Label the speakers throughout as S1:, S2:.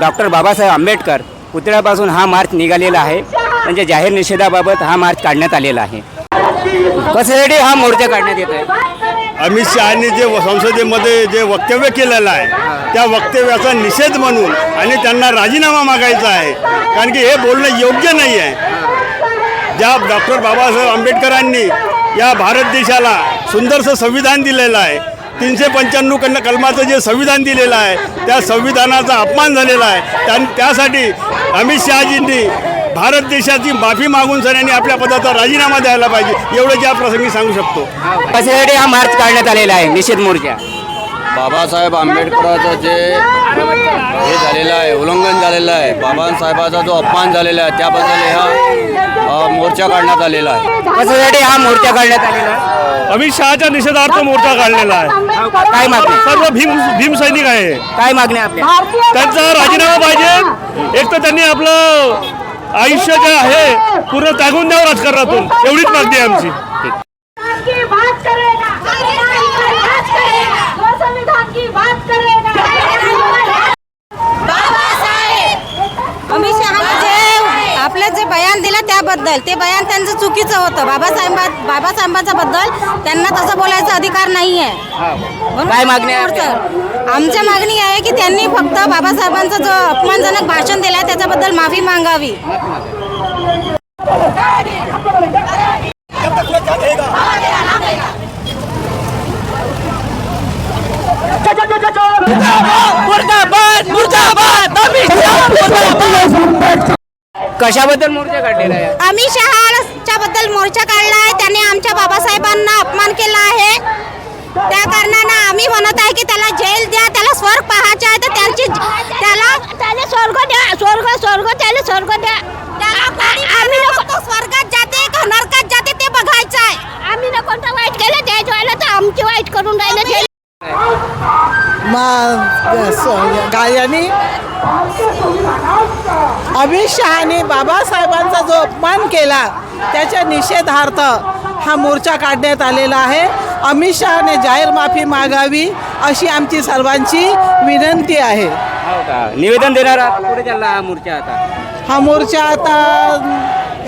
S1: Doctor Babasaheb Ambedkar पुतळ्यापासून हा march निघालेला आहे. त्यांच्या जाहीर निषेधाबाबत हा मार्च काढण्यात आलेला आहे. कशासाठी हा मोर्चा काढण्यात येत आहे?
S2: अमित शहानी जे संसदेमध्ये जे वक्तव्य केलेलं आहे त्या वक्तव्याचा निषेध म्हणून आणि त्यांना राजीनामा मागायचा आहे. कारण की हे बोलणं योग्य नाही आहे. ज्या डॉक्टर बाबासाहेब आंबेडकरांनी या भारत देशाला सुंदरसं संविधान दिलेलं आहे तीनशे पंच्याण्णव कन्न कलमाचं जे संविधान दिलेलं आहे त्या संविधानाचा अपमान झालेला आहे. त्या त्यासाठी अमित शहाजींनी भारत देशाची माफी मागून सगळ्यांनी आपल्या पदाचा राजीनामा द्यायला पाहिजे एवढं ज्या प्रसंगी सांगू शकतो.
S1: कशासाठी हा मार्च काढण्यात आलेला आहे निषेध मोर्चा?
S3: बाबासाहेब आंबेडकराचं जे हे झालेलं आहे उल्लंघन झालेलं आहे बाबासाहेबाचा जो अपमान झालेला आहे त्याबद्दल हा अ, मोर्चा काढण्यात आलेला आहे.
S1: कशासाठी हा मोर्चा काढण्यात आलेला आहे?
S2: अमित शहाच्या निषेधार्थ मोर्चा काढलेला आहे.
S1: काय मागणी?
S2: सर्व भीम भीम सैनिक आहे.
S1: काय मागणी आपल्या?
S2: त्यांचा राजीनामा पाहिजे. एक तर त्यांनी आपलं आयुष्य जे आहे पूर्ण त्यागून द्यावं राजकारणातून. एवढीच मागणी आहे आमची
S4: की बात करेगा राज करेगा वो संविधान की बात करेगा
S5: बाबासाहेब अमित शहाने जे आपलं जे बयान दिलं त्याबद्दल ते बयान त्यांचं चुकीचं होतं. बाबासाहेबा बाबासाहेबांच्या बद्दल त्यांना तसं बोलायचा अधिकार नाही आहे
S1: काय मागणी?
S5: आमच्या मागणी आहे की त्यांनी फक्त बाबासाहेबांचा जो अपमानजनक भाषण दिलं त्याच्याबद्दल माफी मागावी.
S1: कशाबद्दल मोर्चा काढलेला आहे?
S5: अमित शहाच्या बद्दल मोर्चा काढला आहे. त्यांनी आमच्या बाबासाहेबांना अपमान केला आहे. त्या कारणानं आम्ही म्हणत आहे की त्याला जेल द्या त्याला स्वर्ग पाहायचे आहे तर त्यांची त्याला त्याला स्वर्ग द्या स्वर्ग स्वर्ग त्याला स्वर्ग द्या. आम्ही नको स्वर्गात जाते का नरकात जाते ते बघायचं आहे. आम्ही ना कोणतं वाईट केलं वेळेला तर आमची वाईट करून राहिले ते
S6: गायनी? अमित शहाने बाबासाहेबांचा जो अपमान केला त्याच्या निषेधार्थ हा मोर्चा काढण्यात आलेला आहे. अमित शहाने जाहीर माफी मागावी अशी आमची सर्वांची विनंती आहे.
S1: हो निवेदन देणार पुढे चालला हा मोर्चा आता.
S6: हा मोर्चा आता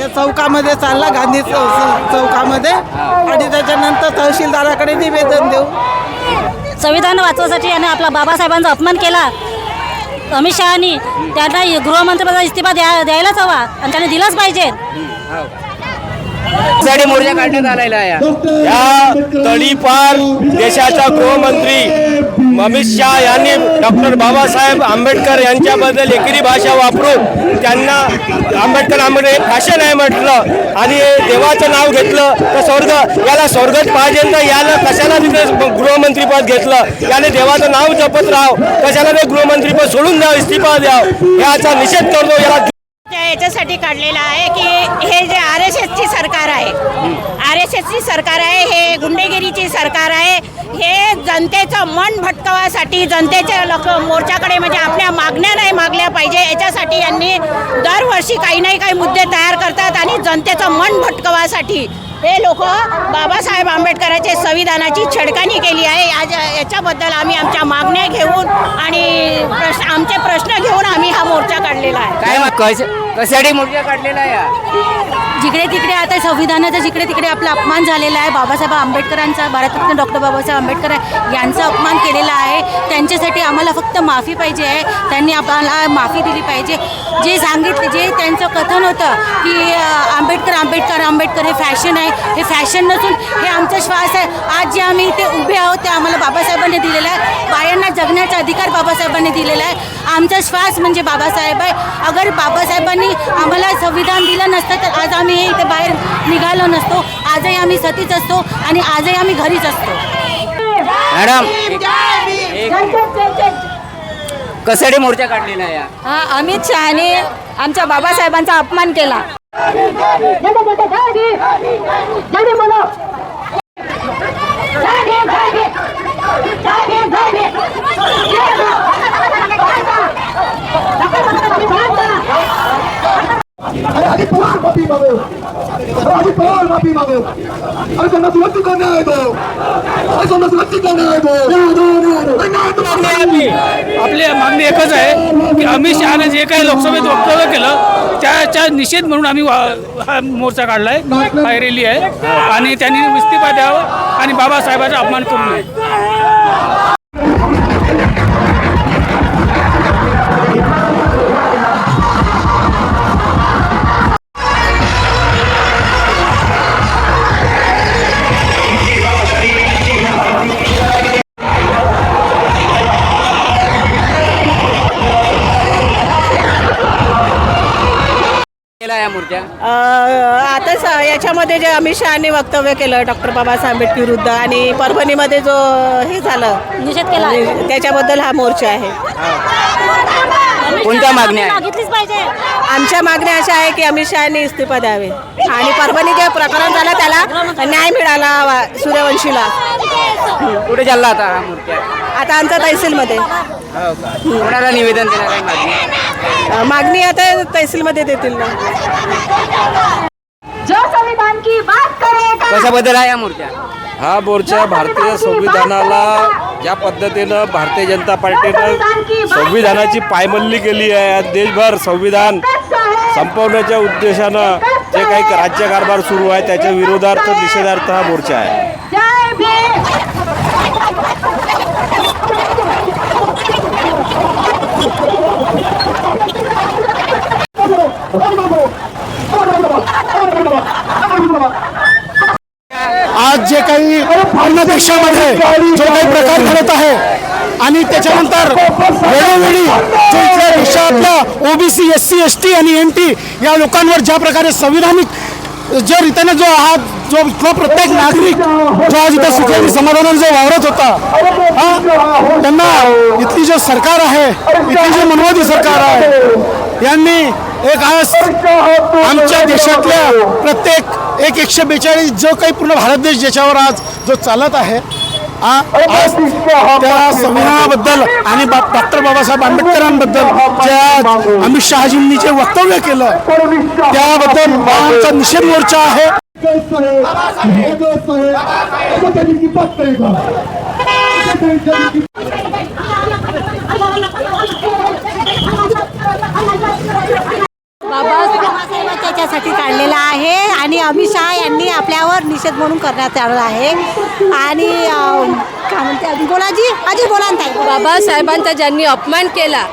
S6: या चौकामध्ये चालला गांधी चौकामध्ये. आणि त्याच्यानंतर तहसीलदाराकडे निवेदन देऊ.
S5: संविधान वाचवासाठी याने आपला बाबासाहेबांचा अपमान केला. अमित शहानी त्यांना गृहमंत्रीपदाचा इस्तिफा द्या द्यायलाच हवा आणि त्याने दिलाच पाहिजे.
S1: कशासाठी मोर्चा काढण्यात आलेला आहे.
S2: या देशाचा गृहमंत्री अमित शहा यांनी डॉक्टर बाबासाहेब आंबेडकर यांच्याबद्दल एकेरी भाषा वापरून त्यांना आंबेडकर आंबेडकर हे फॅशन आहे म्हटलं आणि देवाचं नाव घेतलं तर स्वर्ग याला स्वर्गच पाहिजे तर याला कशाला तिथे गृहमंत्रीपद घेतलं? याने देवाचं नाव जपत राहाव कशाला ते गृहमंत्रीपद सोडून द्यावं इस्तिफा द्यावं? याचा निषेध करतो याला
S5: याच्यासाठी काढलेला आहे की हे जे आर एस एसची सरकार आहे आर एस एसची सरकार आहे हे गुंडेगिरीची सरकार आहे हे जनतेचं मन भटकवासाठी जनतेच्या लोक मोर्चाकडे म्हणजे आपल्या मागण्या नाही मागल्या पाहिजे याच्यासाठी यांनी दरवर्षी काही नाही काही मुद्दे तयार करतात आणि जनतेचं मन भटकवासाठी हे लोक बाबासाहेब आंबेडकरांच्या संविधानाची छडकानी केली आहे. आज याच्याबद्दल आम्ही आमच्या मागण्या घेऊन आणि प्रश्न आमचे प्रश्न घेऊन आम्ही हा मोर्चा काढलेला आहे.
S1: काय कशासाठी मोर्चा काढलेला आहे?
S5: जिकडे तिकडे आता संविधानाचा जिकडे तिकडे आपला अपमान झालेला आहे बाबासाहेब आंबेडकरांचा भारतरत्न डॉक्टर बाबासाहेब आंबेडकर यांचा अपमान केलेला आहे. त्यांच्यासाठी आम्हाला फक्त माफी पाहिजे आहे. त्यांनी आम्हाला माफी दिली पाहिजे. जे सांगितले जे त्यांचं कथन होतं की आंबेडकर आंबेडकर आंबेडकर हे फॅशन आहे. हे फॅशन नसून हे आमचा श्वास आहे. आज जे आम्ही इथे उभे आहोत ते आम्हाला बाबासाहेबांनी दिलेलं आहे. बायांना जगण्याचा अधिकार बाबासाहेबांनी दिलेला आहे. आमचा श्वास म्हणजे बाबासाहेब आहे. अगर बाबासाहेबांनी आम्हाला संविधान दिलं नसतं तर आज आम्ही हे इथे बाहेर निघालो नसतो. आजही आम्ही सतीच असतो आणि आजही आम्ही घरीच असतो.
S1: मॅडम कशासाठी मोर्चा काढलेला आहे हा?
S7: हा अमित शहाने आमच्या बाबासाहेबांचा अपमान केला.
S8: अरे पवार माफी मागो अरे पवार माफी मागो अरे त्यांना सुरक्षित करणे आहे तो अरे त्यांना सुरक्षित करणे आहे तो
S9: आपली मागणी एकच आहे की अमित शहाने जे काही लोकसभेत वक्तव्य केलं त्याच्या निषेध म्हणून आम्ही हा मोर्चा काढलाय रॅली आहे. आणि त्यांनी इस्तिफा द्यावं आणि बाबासाहेबांचा अपमान करू नये.
S1: केला या मोर्चा
S10: आता स- याच्यामध्ये जे अमित शहाने वक्तव्य केलं डॉक्टर बाबासाहेब आंबेडकर विरुद्ध आणि परभणीमध्ये जो हे झालं
S7: निषेध केला.
S10: त्याच्याबद्दल हा मोर्चा आहे.
S1: कोणत्या मागण्या आहेत?
S7: मागितलीच पाहिजे.
S10: आमच्या मागण्या अशा आहे की अमित शहाने इस्तिफा द्यावे. आणि परभणी जे प्रकरण झालं त्याला न्याय मिळाला हवा सूर्यवंशीला.
S1: कुठे चालला आता हा
S10: आता आमच्या तहसीलमध्ये.
S1: हो का? कोणाला निवेदन देणार आहे मागणी?
S10: अ, मागणी आता तहसीलमध्ये देतील ना.
S11: जो संविधान की बात करेगा
S1: कशाबद्दल आहे हा मोर्चा
S3: हा मोर्चा भारतीय संविधानाला ज्या पद्धतीनं भारतीय जनता पार्टीनं संविधानाची पायमल्ली केली आहे आज देशभर संविधान संपवण्याच्या उद्देशानं जे काही राज्यकारभार सुरू आहे त्याच्या विरोधार्थ निषेधार्थ हा मोर्चा आहे
S11: जय भीम
S8: आज जे काही अन्य जो काही प्रकार घडत आहे आणि त्याच्यानंतर वेळोवेळी जो इथल्या देशातल्या OBC S C S T आणि एन टी या लोकांवर ज्या प्रकारे संविधानिक ज्या रीतीने जो हा जो इथला प्रत्येक नागरिक जो आज इथं सुखी समाधानाने जो वावरत होता हा त्यांना इथली जे सरकार आहे इथली जे मनवादी सरकार आहे यांनी एक आज आमच्या देशातल्या प्रत्येक एक एकशे बेचाळीस जो काही पूर्ण भारत देश ज्याच्यावर आज जो चालत आहे आज त्या संविधानाबद्दल आणि बा- डॉक्टर बाबासाहेब आंबेडकरांबद्दल ज्या अमित शहाजींनी जे वक्तव्य केलं त्याबद्दल आमचा निषेध मोर्चा आहे.
S7: बाबासाहेब त्याच्यासाठी काढलेला आहे आणि अमित शहा यांनी आपल्यावर निषेध म्हणून करण्यात आला आहे. आणि काय म्हणते अजून? बोलाजी आजी बोला ना ताई.
S12: बाबासाहेबांचा ज्यांनी अपमान केला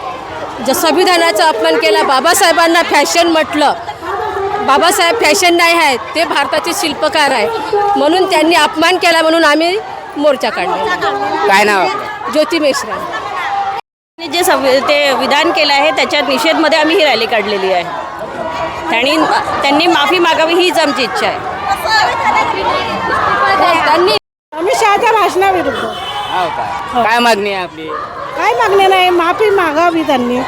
S12: ज संविधानाचा अपमान केला बाबासाहेबांना फॅशन म्हटलं. बाबासाहेब फॅशन नाही आहेत ते भारताचे शिल्पकार आहे म्हणून त्यांनी अपमान केला म्हणून आम्ही मोर्चा काढला
S1: काय नाव?
S12: ज्योती मेश्राम.
S7: जे संवि ते विधान केलं आहे त्याच्या निषेधमध्ये आम्ही ही रॅली काढलेली आहे. त्यांनी त्यांनी माफी मागावी हीच आमची इच्छा आहे.
S12: त्यांनी
S10: अमित शहाच्या भाषणाविरुद्ध.
S1: हो का? काय मागणी आहे आपली?
S10: काय मागणे नाही माफी मागावी त्यांनी.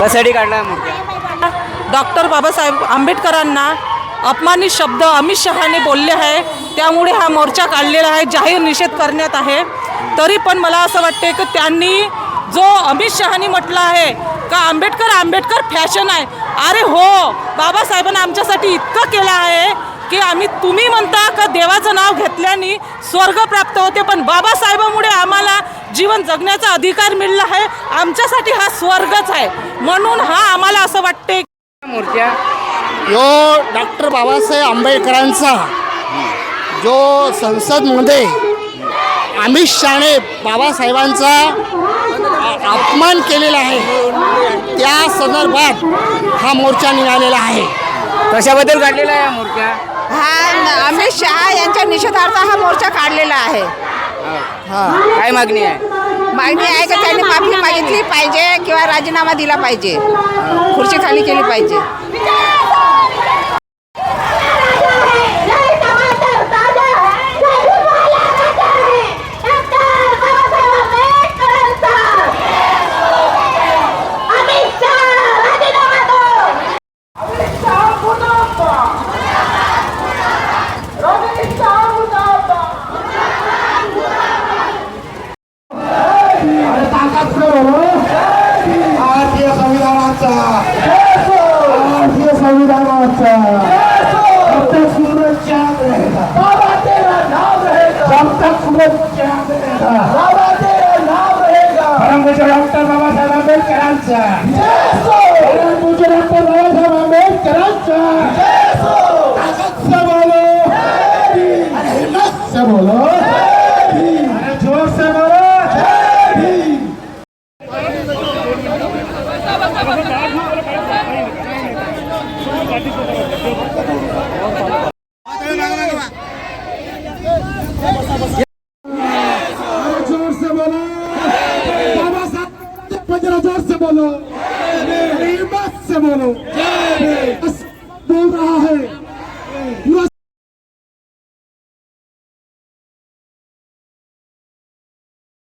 S1: कशासाठी काढला हा
S10: डॉक्टर बाबासाहेब आंबेडकरांना अपमानित शब्द अमित शहाने बोलले आहे. त्यामुळे हा मोर्चा काढलेला आहे जाहीर निषेध करण्यात आहे. तरी पण मला असं वाटते की त्यांनी जो अमित शहानी म्हटलं आहे का? आंबेडकर आंबेडकर फॅशन आहे. अरे हो बाबासाहेबांना आमच्यासाठी इतकं केलं आहे की आम्ही तुम्ही म्हणता का देवाचं नाव घेतल्याने स्वर्ग प्राप्त होते पण बाबासाहेबामुळे आम्हाला जीवन जगण्याचा अधिकार मिळला आहे. आमच्यासाठी हा स्वर्गच आहे. म्हणून हा आम्हाला असं वाटते
S1: मोर्चा
S8: यो डॉक्टर बाबासाहेब आंबेडकरांचा जो संसदमध्ये अमित शहाने बाबासाहेबांचा अपमान केलेला आहे. त्या संदर्भात हा मोर्चा निघालेला आहे.
S1: कशाबद्दल काढलेला आहे हा मोर्चा?
S10: हा अमित शहा यांच्या निषेधार्थ हा मोर्चा काढलेला आहे.
S1: काय मागणी आहे?
S10: मागणी आहे का त्यांनी माफी मागितली पाहिजे किंवा राजीनामा दिला पाहिजे. खुर्ची खाली केली पाहिजे.
S8: आंबेडकरांचा परमपूज्य